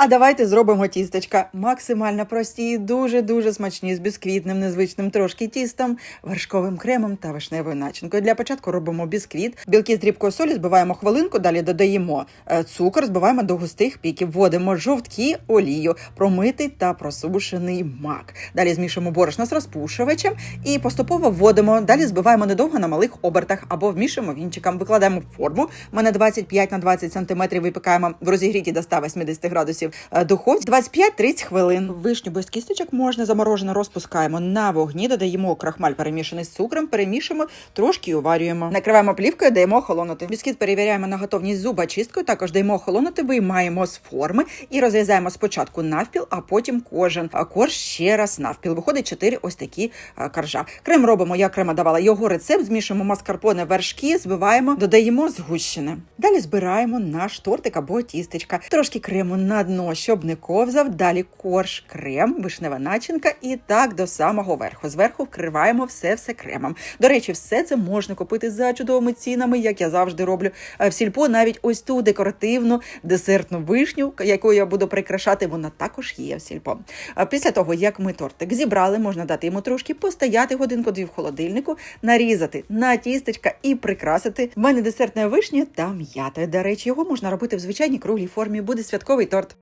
А давайте зробимо тістечка. Максимально прості, і дуже-дуже смачні з бісквітним, незвичним трошки тістом, вершковим кремом та вишневою начинкою. Для початку робимо бісквіт. Білки з дрібкою солі збиваємо хвилинку, далі додаємо е, цукор, збиваємо до густих піків, вводимо жовтки, олію, промитий та просушений мак. Далі змішуємо борошно з розпушувачем і поступово вводимо. Далі збиваємо недовго на малих обертах або вмішуємо вінчиком. Викладаємо в форму. Ми на 25 на 20 см випікаємо в розігріті до 180 градусів духовці 25-30 хвилин. Вишню без кісточок можна заморожено розпускаємо на вогні, додаємо крахмаль перемішаний з цукром, перемішуємо, трошки уварюємо. Накриваємо плівкою, даємо охолонути. Біскіт перевіряємо на готовність зубочисткою, також даємо охолонути, виймаємо з форми і розрізаємо спочатку навпіл, а потім кожен корж ще раз навпіл. Виходить 4 ось такі а, коржа. Крем робимо, я крема давала його рецепт, змішуємо маскарпоне вершки, збиваємо, додаємо згущене. Далі збираємо наш тортик або тістечка. Трошки крему на дно, щоб не ковзав. Далі корж, крем, вишнева начинка і так до самого верху. Зверху вкриваємо все все кремом. До речі, все це можна купити за чудовими цінами, як я завжди роблю е, в сільпо. Навіть ось ту декоративну десертну вишню, яку я буду прикрашати, вона також є в сільпо. Після того, як ми тортик зібрали, можна дати йому трошки постояти годинку-дві в холодильнику, нарізати на тістечка і прикрасити. В мене десертна вишня та м'ята. До речі, його можна робити в звичайній круглій формі. Буде святковий торт.